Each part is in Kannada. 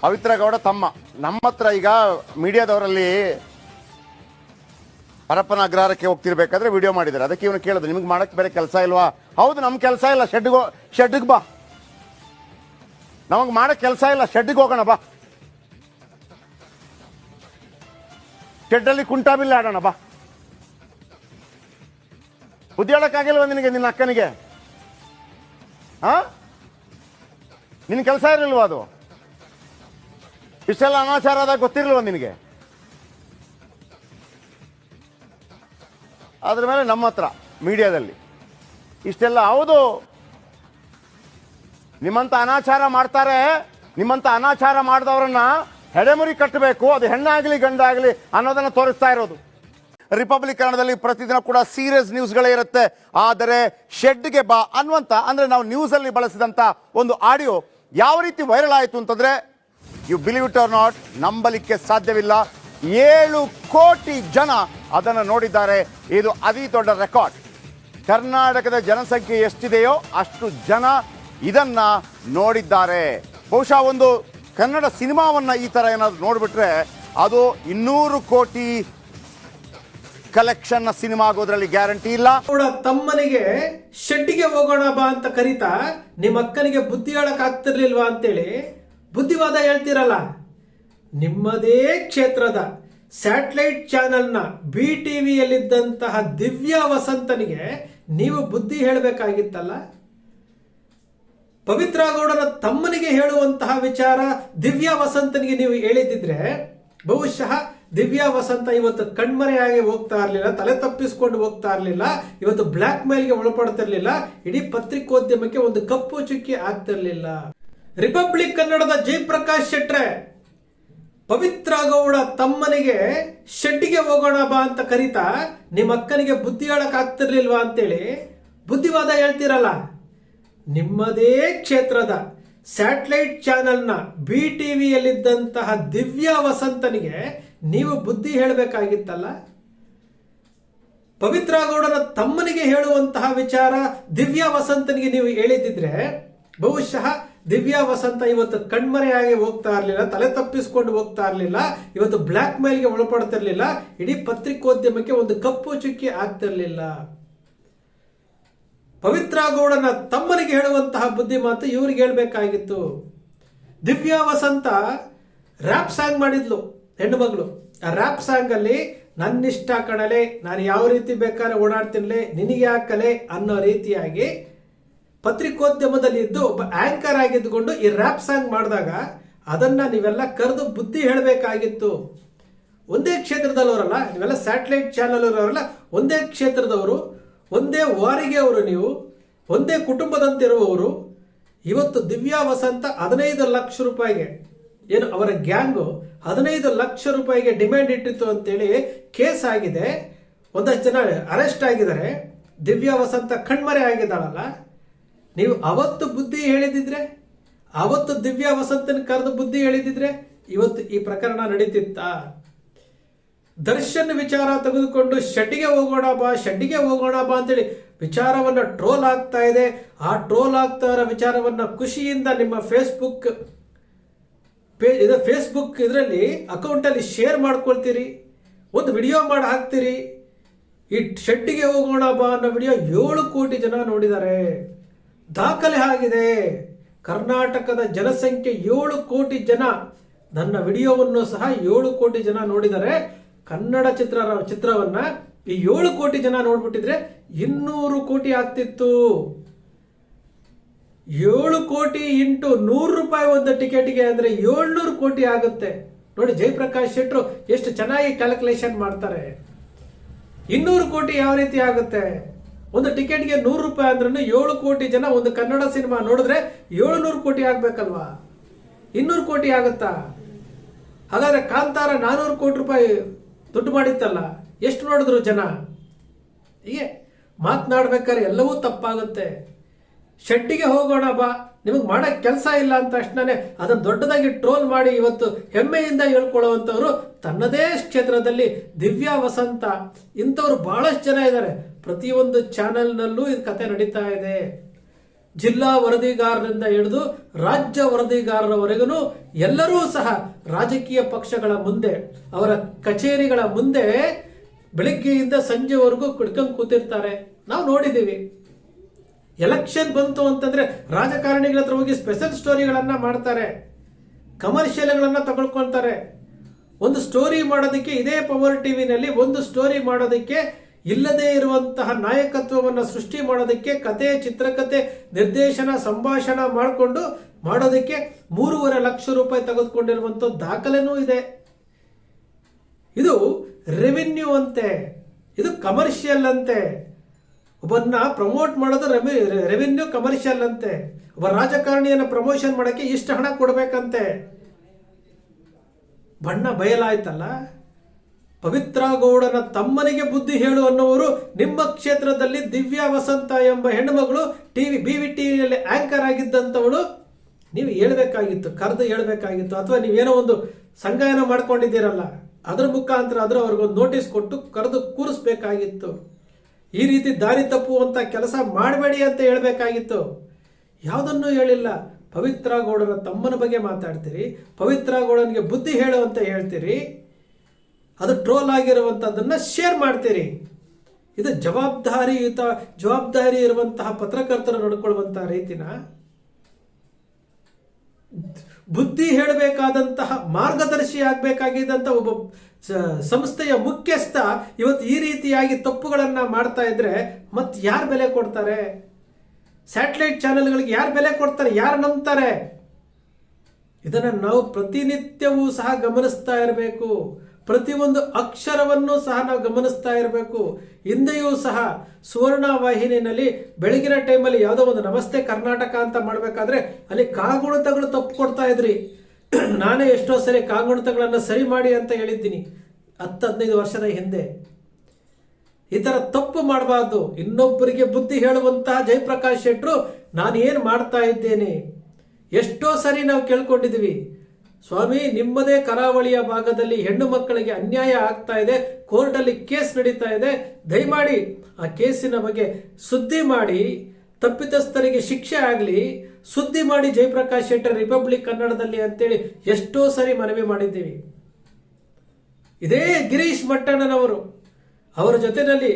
ಪವಿತ್ರ ಗೌಡ ತಮ್ಮ. ನಮ್ಮ ಹತ್ರ ಈಗ ಮೀಡಿಯಾದವರಲ್ಲಿ ಹರಪ್ಪನ ಅಗ್ರಹಾರಕ್ಕೆ ಹೋಗ್ತಿರ್ಬೇಕಾದ್ರೆ ವಿಡಿಯೋ ಮಾಡಿದ್ದಾರೆ. ಅದಕ್ಕೆ ಇವನು ಕೇಳಿದ್ರು, ನಿಮ್ಗೆ ಮಾಡಕ್ಕೆ ಬೇರೆ ಕೆಲಸ ಇಲ್ವಾ? ಹೌದು, ನಮ್ ಕೆಲಸ ಇಲ್ಲ. ಶೆಡ್ಗೆ ಶೆಡ್ಗೆ ಬಾ. ನಮಗೆ ಮಾಡಕ್ಕೆ ಕೆಲಸ ಇಲ್ಲ. ಶೆಡ್ಗೆ ಹೋಗೋಣ, ಬಾ. ಶೆಡ್ಡಲ್ಲಿ ಕುಂಟಾಬಿಲ್ಲ ಆಡೋಣ, ಬಾ. ಬುದ್ಧಿ ನಿನಗೆ, ನಿನ್ನ ಅಕ್ಕನಿಗೆ? ಹಾ ನಿನ್ನ ಕೆಲಸ ಇರಲಿಲ್ವಾ ಅದು? ಇಷ್ಟೆಲ್ಲ ಅನಾಚಾರ ಆದಾಗ ಗೊತ್ತಿರಲಿಲ್ಲ ನಿನಗೆ? ಅದ್ರ ಮೇಲೆ ನಮ್ಮ ಹತ್ರ, ಮೀಡಿಯಾದಲ್ಲಿ, ಇಷ್ಟೆಲ್ಲ ಹೌದು. ನಿಮ್ಮಂತ ಅನಾಚಾರ ಮಾಡ್ತಾರೆ, ನಿಮ್ಮಂತ ಅನಾಚಾರ ಮಾಡಿದವರನ್ನ ಹೆಡೆಮುರಿ ಕಟ್ಟಬೇಕು, ಅದು ಹೆಣ್ಣಾಗಲಿ ಗಂಡಾಗಲಿ ಅನ್ನೋದನ್ನ ತೋರಿಸ್ತಾ ಇರೋದು. ರಿಪಬ್ಲಿಕ್ ಕನ್ನಡದಲ್ಲಿ ಪ್ರತಿದಿನ ಕೂಡ ಸೀರಿಯಸ್ ನ್ಯೂಸ್ಗಳೇ ಇರುತ್ತೆ. ಆದರೆ ಶೆಡ್ಗೆ ಬಾ ಅನ್ನುವಂಥ ಅಂದ್ರೆ ನಾವು ನ್ಯೂಸ್ ಅಲ್ಲಿ ಬಳಸಿದಂತ ಒಂದು ಆಡಿಯೋ ಯಾವ ರೀತಿ ವೈರಲ್ ಆಯಿತು ಅಂತಂದ್ರೆ you believe it or not ನಂಬಲಿಕ್ಕೆ ಸಾಧ್ಯವಿಲ್ಲ. ಏಳು ಕೋಟಿ ಜನ ಅದನ್ನು ನೋಡಿದ್ದಾರೆ. ಇದು ಅತಿ ದೊಡ್ಡ ರೆಕಾರ್ಡ್. ಕರ್ನಾಟಕದ ಜನಸಂಖ್ಯೆ ಎಷ್ಟಿದೆಯೋ ಅಷ್ಟು ಜನ ಇದನ್ನ ನೋಡಿದ್ದಾರೆ. ಬಹುಶಃ ಒಂದು ಕನ್ನಡ ಸಿನಿಮಾವನ್ನ ಈ ತರ ಏನಾದ್ರು ನೋಡ್ಬಿಟ್ರೆ ಅದು ಇನ್ನೂರು ಕೋಟಿ ಕಲೆಕ್ಷನ್ ಸಿನಿಮಾ ಆಗೋದ್ರಲ್ಲಿ ಗ್ಯಾರಂಟಿ ಇಲ್ಲ. ಕೂಡ ತಮ್ಮನಿಗೆ ಶೆಡ್ಡಿಗೆ ಹೋಗೋಣ ಬಾ ಅಂತ ಕರೀತಾ ನಿಮ್ಮ ಅಕ್ಕನಿಗೆ ಬುದ್ಧಿ ಹೇಳಕ್ ಆಗ್ತಿರ್ಲಿಲ್ವಾ ಅಂತೇಳಿ ಬುದ್ಧಿವಾದ ಹೇಳ್ತೀರಲ್ಲ? ನಿಮ್ಮದೇ ಕ್ಷೇತ್ರದ ಸ್ಯಾಟಲೈಟ್ ಚಾನೆಲ್ನ ಬಿ ಟಿ ವಿಯಲ್ಲಿದ್ದಂತಹ ದಿವ್ಯ ವಸಂತನಿಗೆ ನೀವು ಬುದ್ಧಿ ಹೇಳಬೇಕಾಗಿತ್ತಲ್ಲ? ಪವಿತ್ರ ಗೌಡರ ತಮ್ಮನಿಗೆ ಹೇಳುವಂತಹ ವಿಚಾರ ದಿವ್ಯ ವಸಂತನಿಗೆ ನೀವು ಹೇಳಿದ್ದಿದ್ರೆ, ಬಹುಶಃ ದಿವ್ಯ ವಸಂತ ಇವತ್ತು ಕಣ್ಮರೆಯಾಗಿ ಹೋಗ್ತಾ ಇರಲಿಲ್ಲ, ತಲೆ ತಪ್ಪಿಸ್ಕೊಂಡು ಹೋಗ್ತಾ ಇರಲಿಲ್ಲ, ಇವತ್ತು ಬ್ಲ್ಯಾಕ್ ಮೇಲ್ಗೆ ಒಳಪಡ್ತಿರ್ಲಿಲ್ಲ, ಇಡೀ ಪತ್ರಿಕೋದ್ಯಮಕ್ಕೆ ಒಂದು ಕಪ್ಪು ಚುಕ್ಕಿ ಆಗ್ತಿರ್ಲಿಲ್ಲ. ರಿಪಬ್ಲಿಕ್ ಕನ್ನಡದ ಜಯಪ್ರಕಾಶ್ ಶೆಟ್ರೆ, ಪವಿತ್ರ ಗೌಡ ತಮ್ಮನಿಗೆ ಶೆಡ್ಡಿಗೆ ಹೋಗೋಣ ಬಾ ಅಂತ ಕರೀತಾ ನಿಮ್ಮ ಅಕ್ಕನಿಗೆ ಬುದ್ಧಿ ಹೇಳಕ್ ಆಗ್ತಿರ್ಲಿಲ್ವಾ ಅಂತೇಳಿ ಬುದ್ಧಿವಾದ ಹೇಳ್ತಿರಲ್ಲ. ನಿಮ್ಮದೇ ಕ್ಷೇತ್ರದ ಸ್ಯಾಟಲೈಟ್ ಚಾನೆಲ್ನ ಬಿ ಟಿ ವಿಯಲ್ಲಿದ್ದಂತಹ ದಿವ್ಯ ವಸಂತನಿಗೆ ನೀವು ಬುದ್ಧಿ ಹೇಳಬೇಕಾಗಿತ್ತಲ್ಲ. ಪವಿತ್ರ ಗೌಡರ ತಮ್ಮನಿಗೆ ಹೇಳುವಂತಹ ವಿಚಾರ ದಿವ್ಯ ವಸಂತನಿಗೆ ನೀವು ಹೇಳಿದ್ದಿದ್ರೆ ಬಹುಶಃ ದಿವ್ಯಾ ವಸಂತ ಇವತ್ತು ಕಣ್ಮರೆಯಾಗಿ ಹೋಗ್ತಾ ಇರಲಿಲ್ಲ, ತಲೆ ತಪ್ಪಿಸ್ಕೊಂಡು ಹೋಗ್ತಾ ಇರಲಿಲ್ಲ, ಇವತ್ತು ಬ್ಲ್ಯಾಕ್ ಮೇಲ್ಗೆ ಒಳಪಡ್ತಿರ್ಲಿಲ್ಲ ಇಡೀ ಪತ್ರಿಕೋದ್ಯಮಕ್ಕೆ ಒಂದು ಕಪ್ಪು ಚುಕ್ಕಿ ಆಗ್ತಿರ್ಲಿಲ್ಲ ಪವಿತ್ರ ಗೌಡನ ತಮ್ಮನಿಗೆ ಹೇಳುವಂತಹ ಬುದ್ಧಿ ಮಾತು ಇವ್ರಿಗೆ ಹೇಳಬೇಕಾಗಿತ್ತು. ದಿವ್ಯಾ ವಸಂತ ರ್ಯಾಪ್ ಸಾಂಗ್ ಮಾಡಿದ್ಲು, ಹೆಣ್ಣು ಮಗಳು. ಆ ರ್ಯಾಪ್ ಸಾಂಗ್ ಅಲ್ಲಿ, ನನ್ನಿಷ್ಟ ಕಣಲೆ, ನಾನು ಯಾವ ರೀತಿ ಬೇಕಾದ್ರೆ ಓಡಾಡ್ತೀನಲೆ ನಿನಗೆ ಹಾಕಲೆ ಅನ್ನೋ ರೀತಿಯಾಗಿ ಪತ್ರಿಕೋದ್ಯಮದಲ್ಲಿ ಇದ್ದು ಒಬ್ಬ ಆಂಕರ್ ಆಗಿದ್ದುಕೊಂಡು ಈ ರ್ಯಾಪ್ ಸಾಂಗ್ ಮಾಡಿದಾಗ ಅದನ್ನ ನೀವೆಲ್ಲ ಕರೆದು ಬುದ್ಧಿ ಹೇಳಬೇಕಾಗಿತ್ತು. ಒಂದೇ ಕ್ಷೇತ್ರದಲ್ಲವರಲ್ಲ, ನೀವೆಲ್ಲ ಸ್ಯಾಟಲೈಟ್ ಚಾನಲ್ ಅವರಲ್ಲ ಒಂದೇ ಕ್ಷೇತ್ರದವರು, ಒಂದೇ ವಾರಿಗೆ ಅವರು ನೀವು, ಒಂದೇ ಕುಟುಂಬದಂತಿರುವವರು, ಇವತ್ತು ದಿವ್ಯಾ ವಸಂತ ಹದಿನೈದು ಲಕ್ಷ ರೂಪಾಯಿಗೆ, ಏನು ಅವರ ಗ್ಯಾಂಗು ಹದಿನೈದು ಲಕ್ಷ ರೂಪಾಯಿಗೆ ಡಿಮ್ಯಾಂಡ್ ಇಟ್ಟಿತ್ತು ಅಂತೇಳಿ ಕೇಸ್ ಆಗಿದೆ. ಒಂದಷ್ಟು ಜನ ಅರೆಸ್ಟ್ ಆಗಿದ್ದಾರೆ. ದಿವ್ಯಾ ವಸಂತ ಕಣ್ಮರೆ ಆಗಿದ್ದಾಳಲ್ಲ. ನೀವು ಅವತ್ತು ಬುದ್ಧಿ ಹೇಳಿದಿದ್ರೆ, ಅವತ್ತು ದಿವ್ಯ ವಸಂತನ ಕರೆದು ಬುದ್ಧಿ ಹೇಳಿದಿದ್ರೆ, ಇವತ್ತು ಈ ಪ್ರಕರಣ ನಡೀತಿತ್ತಾ? ದರ್ಶನ್ ವಿಚಾರ ತೆಗೆದುಕೊಂಡು, ಶೆಡ್ಡಿಗೆ ಹೋಗೋಣ ಬಾ, ಶೆಡ್ಡಿಗೆ ಹೋಗೋಣ ಬಾ ಅಂತೇಳಿ ವಿಚಾರವನ್ನ ಟ್ರೋಲ್ ಆಗ್ತಾ ಇದೆ. ಆ ಟ್ರೋಲ್ ಆಗ್ತಾ ಇರೋ ವಿಚಾರವನ್ನ ಖುಷಿಯಿಂದ ನಿಮ್ಮ ಫೇಸ್ಬುಕ್ ಪೇ, ಇದು ಫೇಸ್ಬುಕ್ ಇದರಲ್ಲಿ ಅಕೌಂಟಲ್ಲಿ ಶೇರ್ ಮಾಡ್ಕೊಳ್ತೀರಿ, ಒಂದು ವಿಡಿಯೋ ಮಾಡಿ ಹಾಕ್ತೀರಿ. ಈ ಶೆಡ್ಡಿಗೆ ಹೋಗೋಣ ಬಾ ಅನ್ನೋ ವಿಡಿಯೋ ಏಳು ಕೋಟಿ ಜನ ನೋಡಿದ್ದಾರೆ. ದಾಖಲೆ ಆಗಿದೆ. ಕರ್ನಾಟಕದ ಜನಸಂಖ್ಯೆ ಏಳು ಕೋಟಿ ಜನ. ನನ್ನ ವಿಡಿಯೋವನ್ನು ಸಹ ಏಳು ಕೋಟಿ ಜನ ನೋಡಿದರೆ, ಕನ್ನಡ ಚಿತ್ರ ಚಿತ್ರವನ್ನ ಈ ಏಳು ಕೋಟಿ ಜನ ನೋಡ್ಬಿಟ್ಟಿದ್ರೆ ಇನ್ನೂರು ಕೋಟಿ ಆಗ್ತಿತ್ತು. ಏಳು ಕೋಟಿ ಇಂಟು ನೂರು ರೂಪಾಯಿ ಒಂದು ಟಿಕೆಟ್ಗೆ ಅಂದ್ರೆ ಏಳ್ನೂರು ಕೋಟಿ ಆಗುತ್ತೆ. ನೋಡಿ, ಜಯಪ್ರಕಾಶ್ ಶೆಟ್ರು ಎಷ್ಟು ಚೆನ್ನಾಗಿ ಕ್ಯಾಲ್ಕುಲೇಷನ್ ಮಾಡ್ತಾರೆ. ಇನ್ನೂರು ಕೋಟಿ ಯಾವ ರೀತಿ ಆಗುತ್ತೆ? ಒಂದು ಟಿಕೆಟ್ಗೆ ನೂರು ರೂಪಾಯಿ ಅಂದ್ರೂ ಏಳು ಕೋಟಿ ಜನ ಒಂದು ಕನ್ನಡ ಸಿನಿಮಾ ನೋಡಿದ್ರೆ ಏಳುನೂರು ಕೋಟಿ ಆಗ್ಬೇಕಲ್ವಾ? ಇನ್ನೂರು ಕೋಟಿ ಆಗುತ್ತಾ? ಹಾಗಾದ್ರೆ ಕಾಂತಾರ ನಾನೂರು ಕೋಟಿ ರೂಪಾಯಿ ದುಡ್ಡು ಮಾಡಿತ್ತಲ್ಲ, ಎಷ್ಟು ನೋಡಿದ್ರು ಜನ? ಹೀಗೆ ಮಾತನಾಡ್ಬೇಕಾದ್ರೆ ಎಲ್ಲವೂ ತಪ್ಪಾಗುತ್ತೆ. ಶೆಡ್ಡಿಗೆ ಹೋಗೋಣ ಬಾ. ನಿಮಗೆ ಮಾಡೋಕ್ಕೆ ಕೆಲಸ ಇಲ್ಲ ಅಂತ ತಕ್ಷಣನೇ ಅದನ್ನ ದೊಡ್ಡದಾಗಿ ಟ್ರೋಲ್ ಮಾಡಿ ಇವತ್ತು ಹೆಮ್ಮೆಯಿಂದ ಹೇಳ್ಕೊಳ್ಳುವಂಥವ್ರು ತನ್ನದೇ ಕ್ಷೇತ್ರದಲ್ಲಿ ದಿವ್ಯಾ ವಸಂತ. ಇಂಥವ್ರು ಬಹಳಷ್ಟು ಜನ ಇದ್ದಾರೆ ಪ್ರತಿಯೊಂದು ಚಾನೆಲ್ನಲ್ಲೂ ಇದು ಕತೆ ನಡೀತಾ ಇದೆ. ಜಿಲ್ಲಾ ವರದಿಗಾರರಿಂದ ಹಿಡಿದು ರಾಜ್ಯ ವರದಿಗಾರರವರೆಗೂ ಎಲ್ಲರೂ ಸಹ ರಾಜಕೀಯ ಪಕ್ಷಗಳ ಮುಂದೆ, ಅವರ ಕಚೇರಿಗಳ ಮುಂದೆ ಬೆಳಿಗ್ಗೆಯಿಂದ ಸಂಜೆವರೆಗೂ ಕುಡ್ಕೊಂಡು ಕೂತಿರ್ತಾರೆ. ನಾವು ನೋಡಿದ್ದೀವಿ ಎಲೆಕ್ಷನ್ ಬಂತು ಅಂತಂದ್ರೆ ರಾಜಕಾರಣಿಗಳ ಹತ್ರ ಹೋಗಿ ಸ್ಪೆಷಲ್ ಸ್ಟೋರಿಗಳನ್ನ ಮಾಡ್ತಾರೆ. ಕಮರ್ಷಿಯಲ್ಗಳನ್ನ ತಗೊಳ್ಕೊಳ್ತಾರೆ. ಒಂದು ಸ್ಟೋರಿ ಮಾಡೋದಕ್ಕೆ ಇದೇ ಪವರ್ ಟಿವಿನಲ್ಲಿ ಒಂದು ಸ್ಟೋರಿ ಮಾಡೋದಕ್ಕೆ ಇಲ್ಲದೇ ಇರುವಂತಹ ನಾಯಕತ್ವವನ್ನು ಸೃಷ್ಟಿ ಮಾಡೋದಕ್ಕೆ ಕತೆ, ಚಿತ್ರಕತೆ, ನಿರ್ದೇಶನ, ಸಂಭಾಷಣ ಮಾಡಿಕೊಂಡು ಮಾಡೋದಕ್ಕೆ ಮೂರುವರೆ ಲಕ್ಷ ರೂಪಾಯಿ ತೆಗೆದುಕೊಂಡಿರುವಂಥ ದಾಖಲೆನೂ ಇದೆ. ಇದು ರೆವಿನ್ಯೂ ಅಂತೆ. ಇದು ಕಮರ್ಷಿಯಲ್ ಅಂತೆ. ಒಬ್ಬನ್ನ ಪ್ರಮೋಟ್ ಮಾಡೋದು ರೆವಿ ರೆವಿನ್ಯೂ ಕಮರ್ಷಿಯಲ್ ಅಂತೆ. ಒಬ್ಬ ರಾಜಕಾರಣಿಯನ್ನು ಪ್ರಮೋಷನ್ ಮಾಡೋಕ್ಕೆ ಇಷ್ಟು ಹಣ ಕೊಡಬೇಕಂತೆ. ಬಣ್ಣ ಬಯಲಾಯ್ತಲ್ಲ? ಪವಿತ್ರ ಗೌಡನ ತಮ್ಮನಿಗೆ ಬುದ್ಧಿ ಹೇಳು ಅನ್ನುವರು ನಿಮ್ಮ ಕ್ಷೇತ್ರದಲ್ಲಿ ದಿವ್ಯಾ ವಸಂತ ಎಂಬ ಹೆಣ್ಣುಮಗಳು ಟಿವಿ ಬಿ ವಿ ಟಿವಿಯಲ್ಲಿ ಆಂಕರ್ ಆಗಿದ್ದಂಥವಳು. ನೀವು ಹೇಳ್ಬೇಕಾಗಿತ್ತು, ಕರೆದು ಹೇಳ್ಬೇಕಾಗಿತ್ತು, ಅಥವಾ ನೀವೇನೋ ಒಂದು ಸಂಗಾಯನ ಮಾಡ್ಕೊಂಡಿದ್ದೀರಲ್ಲ, ಅದರ ಮುಖಾಂತರ ಆದರೂ ಅವ್ರಿಗೊಂದು ನೋಟಿಸ್ ಕೊಟ್ಟು ಕರೆದು ಕೂರಿಸ್ಬೇಕಾಗಿತ್ತು. ಈ ರೀತಿ ದಾರಿ ತಪ್ಪುವಂತ ಕೆಲಸ ಮಾಡಬೇಡಿ ಅಂತ ಹೇಳಬೇಕಾಗಿತ್ತು. ಯಾವುದನ್ನೂ ಹೇಳಿಲ್ಲ. ಪವಿತ್ರ ಗೌಡನ ತಮ್ಮನ ಬಗ್ಗೆ ಮಾತಾಡ್ತೀರಿ, ಪವಿತ್ರ ಗೌಡನಿಗೆ ಬುದ್ಧಿ ಹೇಳು ಅಂತ ಹೇಳ್ತೀರಿ, ಅದು ಟ್ರೋಲ್ ಆಗಿರುವಂಥದ್ದನ್ನು ಶೇರ್ ಮಾಡ್ತೀರಿ. ಇದು ಜವಾಬ್ದಾರಿಯುತ ಜವಾಬ್ದಾರಿ ಇರುವಂತಹ ಪತ್ರಕರ್ತರು ನಡ್ಕೊಳ್ಳುವಂತಹ ರೀತಿನ ಬುದ್ಧಿ ಹೇಳಬೇಕಾದಂತಹ ಮಾರ್ಗದರ್ಶಿ ಆಗಬೇಕಾಗಿದ್ದಂಥ ಒಬ್ಬ ಸಂಸ್ಥೆಯ ಮುಖ್ಯಸ್ಥ ಇವತ್ತು ಈ ರೀತಿಯಾಗಿ ತಪ್ಪುಗಳನ್ನು ಮಾಡ್ತಾ ಇದ್ರೆ ಮತ್ತೆ ಯಾರು ಬೆಲೆ ಕೊಡ್ತಾರೆ? ಸ್ಯಾಟಲೈಟ್ ಚಾನೆಲ್ಗಳಿಗೆ ಯಾರು ಬೆಲೆ ಕೊಡ್ತಾರೆ? ಯಾರು ನಂಬ್ತಾರೆ? ಇದನ್ನು ನಾವು ಪ್ರತಿನಿತ್ಯವೂ ಸಹ ಗಮನಿಸ್ತಾ ಇರಬೇಕು. ಪ್ರತಿಯೊಂದು ಅಕ್ಷರವನ್ನು ಸಹ ನಾವು ಗಮನಿಸ್ತಾ ಇರಬೇಕು. ಹಿಂದೆಯೂ ಸಹ ಸುವರ್ಣ ವಾಹಿನಿಯಲ್ಲಿ ಬೆಳಗಿನ ಟೈಮಲ್ಲಿ ಯಾವುದೋ ಒಂದು ನಮಸ್ತೆ ಕರ್ನಾಟಕ ಅಂತ ಮಾಡಬೇಕಾದ್ರೆ ಅಲ್ಲಿ ಕಾಗುಣಿತಗಳು ತಪ್ಪು ಕೊಡ್ತಾ ಇದ್ರಿ. ನಾನೇ ಎಷ್ಟೋ ಸರಿ ಕಾಗುಣಿತಗಳನ್ನು ಸರಿ ಮಾಡಿ ಅಂತ ಹೇಳಿದ್ದೀನಿ. ಹತ್ತು, ಹದಿನೈದು ವರ್ಷದ ಹಿಂದೆ. ಈ ಥರ ತಪ್ಪು ಮಾಡಬಾರ್ದು. ಇನ್ನೊಬ್ಬರಿಗೆ ಬುದ್ಧಿ ಹೇಳುವಂತಹ ಜಯಪ್ರಕಾಶ್ ಶೆಟ್ಟರು ನಾನು ಏನು ಮಾಡ್ತಾ ಇದ್ದೇನೆ? ಎಷ್ಟೋ ಸರಿ ನಾವು ಕೇಳ್ಕೊಂಡಿದ್ದೀವಿ. ಸ್ವಾಮಿ, ನಿಮ್ಮದೇ ಕರಾವಳಿಯ ಭಾಗದಲ್ಲಿ ಹೆಣ್ಣು ಮಕ್ಕಳಿಗೆ ಅನ್ಯಾಯ ಆಗ್ತಾ ಇದೆ. ಕೋರ್ಟಲ್ಲಿ ಕೇಸ್ ನಡೀತಾ ಇದೆ. ದಯಮಾಡಿ ಆ ಕೇಸಿನ ಬಗ್ಗೆ ಸುದ್ದಿ ಮಾಡಿ, ತಪ್ಪಿತಸ್ಥರಿಗೆ ಶಿಕ್ಷೆ ಆಗಲಿ ಸುದ್ದಿ ಮಾಡಿ ಜಯಪ್ರಕಾಶ್ ಶೆಟ್ಟರ್ ರಿಪಬ್ಲಿಕ್ ಕನ್ನಡದಲ್ಲಿ ಅಂತೇಳಿ ಎಷ್ಟೋ ಸರಿ ಮನವಿ ಮಾಡಿದ್ದೀವಿ. ಇದೇ ಗಿರೀಶ್ ಮಟ್ಟಣ್ಣನವರು ಅವರ ಜೊತೆಯಲ್ಲಿ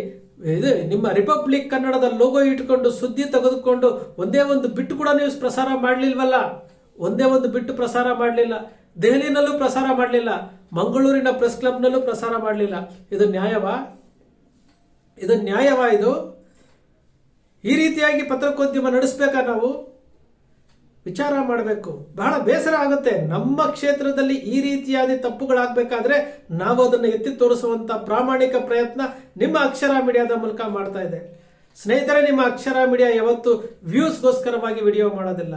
ಇದು ನಿಮ್ಮ ರಿಪಬ್ಲಿಕ್ ಕನ್ನಡದ ಲೋಗೋ ಇಟ್ಕೊಂಡು ಸುದ್ದಿ ತೆಗೆದುಕೊಂಡು ಒಂದೇ ಒಂದು ಬಿಟ್ಟು ಕೂಡ ನ್ಯೂಸ್ ಪ್ರಸಾರ ಮಾಡಲಿಲ್ವಲ್ಲ? ಒಂದೇ ಒಂದು ಬಿಟ್ಟು ಪ್ರಸಾರ ಮಾಡಲಿಲ್ಲ. ದೆಹಲಿನಲ್ಲೂ ಪ್ರಸಾರ ಮಾಡಲಿಲ್ಲ. ಮಂಗಳೂರಿನ ಪ್ರೆಸ್ ಕ್ಲಬ್ನಲ್ಲೂ ಪ್ರಸಾರ ಮಾಡಲಿಲ್ಲ. ಇದು ನ್ಯಾಯವಾ? ಇದು ನ್ಯಾಯವಾ ಇದು? ಈ ರೀತಿಯಾಗಿ ಪತ್ರಿಕೋದ್ಯಮ ನಡೆಸಬೇಕಾ ನಾವು? ವಿಚಾರ ಮಾಡಬೇಕು. ಬಹಳ ಬೇಸರ ಆಗುತ್ತೆ. ನಮ್ಮ ಕ್ಷೇತ್ರದಲ್ಲಿ ಈ ರೀತಿಯಾದ ತಪ್ಪುಗಳಾಗಬೇಕಾದ್ರೆ ನಾವು ಅದನ್ನು ಎತ್ತಿ ತೋರಿಸುವಂತ ಪ್ರಾಮಾಣಿಕ ಪ್ರಯತ್ನ ನಿಮ್ಮ ಅಕ್ಷರ ಮೀಡಿಯಾದ ಮೂಲಕ ಮಾಡ್ತಾ ಇದೆ. ಸ್ನೇಹಿತರೆ, ನಿಮ್ಮ ಅಕ್ಷರ ಮೀಡಿಯಾ ಯಾವತ್ತು ವ್ಯೂಸ್ಗೋಸ್ಕರವಾಗಿ ವಿಡಿಯೋ ಮಾಡೋದಿಲ್ಲ.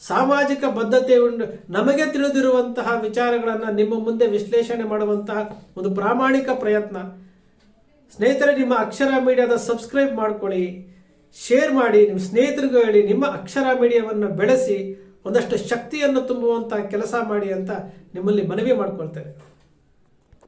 ಸಾಮಾಜಿಕ ಬದ್ಧತೆ ಉಂಡು ನಮಗೆ ತಿಳಿದಿರುವಂತಹ ವಿಚಾರಗಳನ್ನು ನಿಮ್ಮ ಮುಂದೆ ವಿಶ್ಲೇಷಣೆ ಮಾಡುವಂತಹ ಒಂದು ಪ್ರಾಮಾಣಿಕ ಪ್ರಯತ್ನ. ಸ್ನೇಹಿತರೆ, ನಿಮ್ಮ ಅಕ್ಷರ ಮೀಡಿಯಾದ ಸಬ್ಸ್ಕ್ರೈಬ್ ಮಾಡ್ಕೊಳ್ಳಿ. ಶೇರ್ ಮಾಡಿ, ನಿಮ್ಮ ಸ್ನೇಹಿತರಿಗೂ ಹೇಳಿ, ನಿಮ್ಮ ಅಕ್ಷರ ಮೀಡಿಯಾವನ್ನು ಬೆಳೆಸಿ, ಒಂದಷ್ಟು ಶಕ್ತಿಯನ್ನು ತುಂಬುವಂಥ ಕೆಲಸ ಮಾಡಿ ಅಂತ ನಿಮ್ಮಲ್ಲಿ ಮನವಿ ಮಾಡ್ಕೊಳ್ತೇನೆ.